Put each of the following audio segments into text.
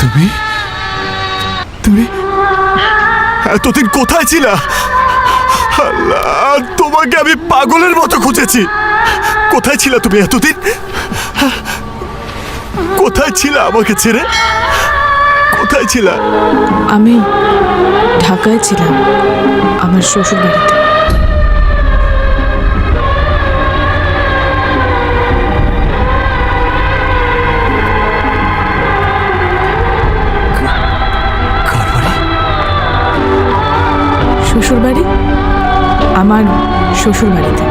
তুমি? তুমি? এতদিন কোথায় ছিলা? তোমাকে আমি পাগলের মতো খুঁজেছি। কোথায় ছিল তুমি এতদিন? কোথায় ছিলা আমাকে ছেড়ে? কোথায় ছিলা? আমি ঢাকায় ছিলাম, আমার শ্বশুর বাড়িতে আমার শ্বশুর বাড়িতে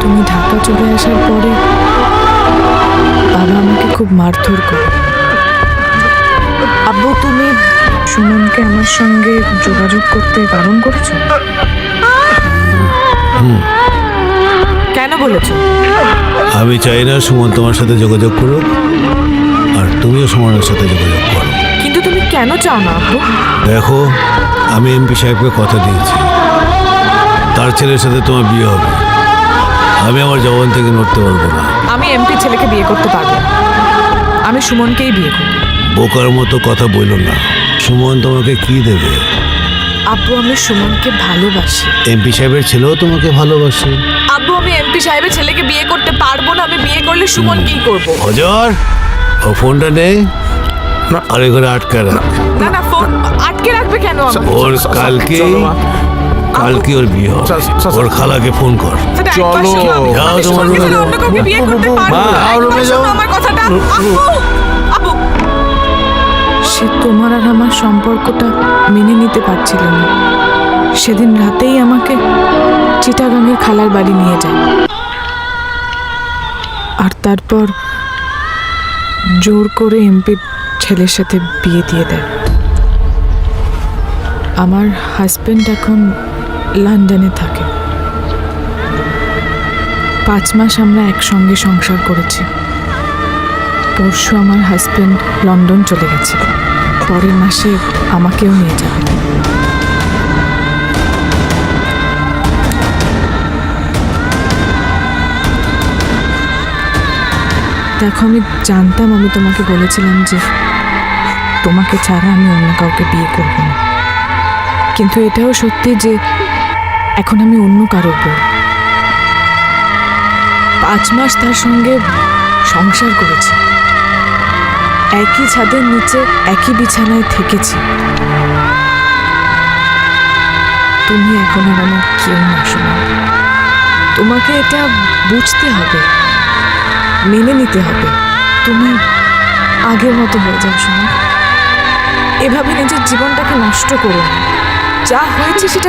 তুমি ঢাকা চলে আসার পরে বাবা আমাকে খুব মারধর করে। আব্বু তুমি সুমনকে আমার সঙ্গে যোগাযোগ করতে বারণ করেছ? কেন বলেছ? আমি চাই না সুমন তোমার সাথে যোগাযোগ করুক আর তুমিও সুমনের সাথে যোগাযোগ করো। কিন্তু তুমি কেন চাও না আব্বু? দেখো আমি এমপি সাহেবকে কথা দিয়েছি। তার ছেলের সাথে তোমার বিয়ে হবে। আমি আমার জবান থেকে নড়তে পারব না। আমি এমপি ছেলেকে বিয়ে করতে পারব। আমি সুমনকেই বিয়ে করব। বোকার মতো কথা বলল না। সুমন তোমাকে কি দেবে? আব্বু আমি সুমনকে ভালোবাসি। এমপি সাহেবের ছেলেও তোমাকে ভালোবাসে। আব্বু আমি এমপি সাহেবের ছেলেকে বিয়ে করতে পারব না আমি বিয়ে করলে সুমন কি করব? হজর ও ফোনটা নেই না। আরে ঘরে আটকে রাখ। না না ফোন আটকে রাখবে কেন? ওর কালকে কালকে ওর বিয়ে হবে। ওর খালাকে ফোন কর। চলো। যাও তোমার সুমনকে রুমে যাও। বিয়ে করতে পারব মা, না। রুমে যাও। আমার কথাটা। সে তোমার আর আমার সম্পর্কটা মেনে নিতে পারছিল না। সেদিন রাতেই আমাকে চিটাগাঙের খালার বাড়ি নিয়ে যায়। আর তারপর জোর করে এমপির ছেলের সাথে বিয়ে দিয়ে দেয়। আমার হাজব্যান্ড এখন লন্ডনে থাকে। পাঁচ মাস আমরা একসঙ্গে সংসার করেছি। পরশু আমার হাজব্যান্ড লন্ডন চলে গেছে। পরের মাসে আমাকেও নিয়ে যাবে। দেখো, আমি জানতাম, আমি তোমাকে বলেছিলাম যে তোমাকে ছাড়া আমি অন্য কাউকে বিয়ে করব না। কিন্তু এটাও সত্যি যে এখন আমি অন্য কারও বউ। পাঁচ মাস তার সঙ্গে সংসার করেছি। একই ছাদের নিচে, একই বিছানায় থেকেছি। তুমি এখন আমার কেউ না শোনো। তোমাকে এটা বুঝতে হবে, মেনে নিতে হবে। তুমি আগের মতো হয়ে যাও, শোনো। এভাবে নিজের জীবনটাকে নষ্ট করো যা হয়েছে সেটা